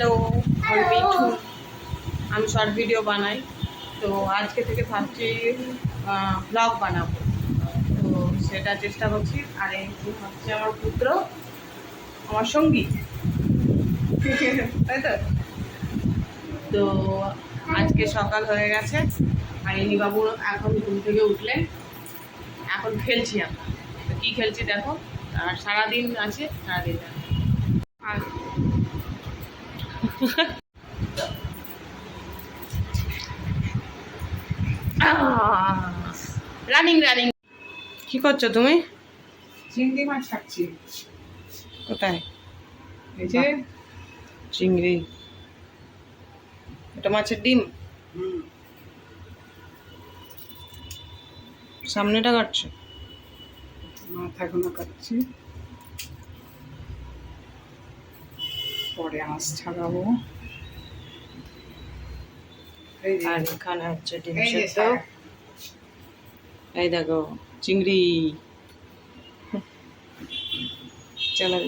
Hello আমি মিঠু আমি short video বানাই তো আজকে থেকে ভাবছি ব্লগ বানাবো। তো সেটা চেষ্টা করছি। আর এই হচ্ছে আমার পুত্র, আমার সঙ্গী। তাই তো? তো আজকে সকাল হয়ে গেছে। আর বাবু এখন ঘুম থেকে উঠলেন এখন খেলছি আমরা। তো কী খেলছি দেখো? আর সারাদিন আছে, সারাদিন। আর রানিং রানিং কি করছ তুমি? চিংড়ি মাছ খাচ্ছি। কোথায়? এই যে। চিংড়ি। এটা মাছের ডিম? হুম, সামনেটা কাটছো? মাথাগুলো কাটছি। পরে আঁশ ছাড়াবো আর এখানে হচ্ছে ডিম সেদ্ধ। এই দেখো চিংড়ি। চলো।